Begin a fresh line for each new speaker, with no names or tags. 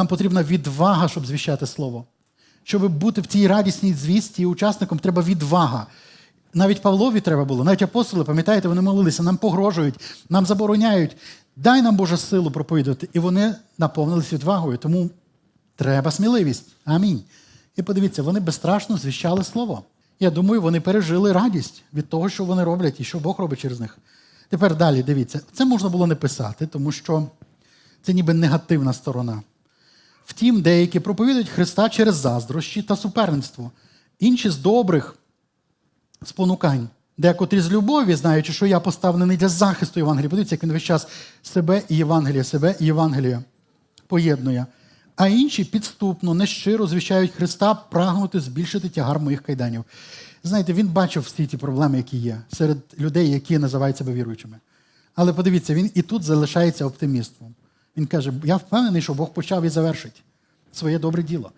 Нам потрібна відвага, щоб звіщати слово. Щоб бути в цій радісній звісті і учасником, треба відвага. Навіть Павлові треба було, навіть апостоли, пам'ятаєте, вони молилися, нам погрожують, нам забороняють. Дай нам Боже силу проповідувати. І вони наповнились відвагою. Тому треба сміливість. Амінь. І подивіться, вони безстрашно звіщали слово. Я думаю, вони пережили радість від того, що вони роблять і що Бог робить через них. Тепер далі дивіться, це можна було не писати, тому що це ніби негативна сторона. Втім, деякі проповідують Христа через заздрощі та суперництво, інші з добрих спонукань. Декотрі з любові, знаючи, що я поставлений для захисту Євангелія. Подивіться, як він весь час себе і Євангелія, себе і Євангелія поєднує. А інші підступно, нещиро звіщають Христа прагнути збільшити тягар моїх кайданів. Знаєте, він бачив всі ті проблеми, які є серед людей, які називають себе віруючими. Але подивіться, він і тут залишається оптимістом. Він каже: я впевнений, що Бог почав і завершить своє добре діло.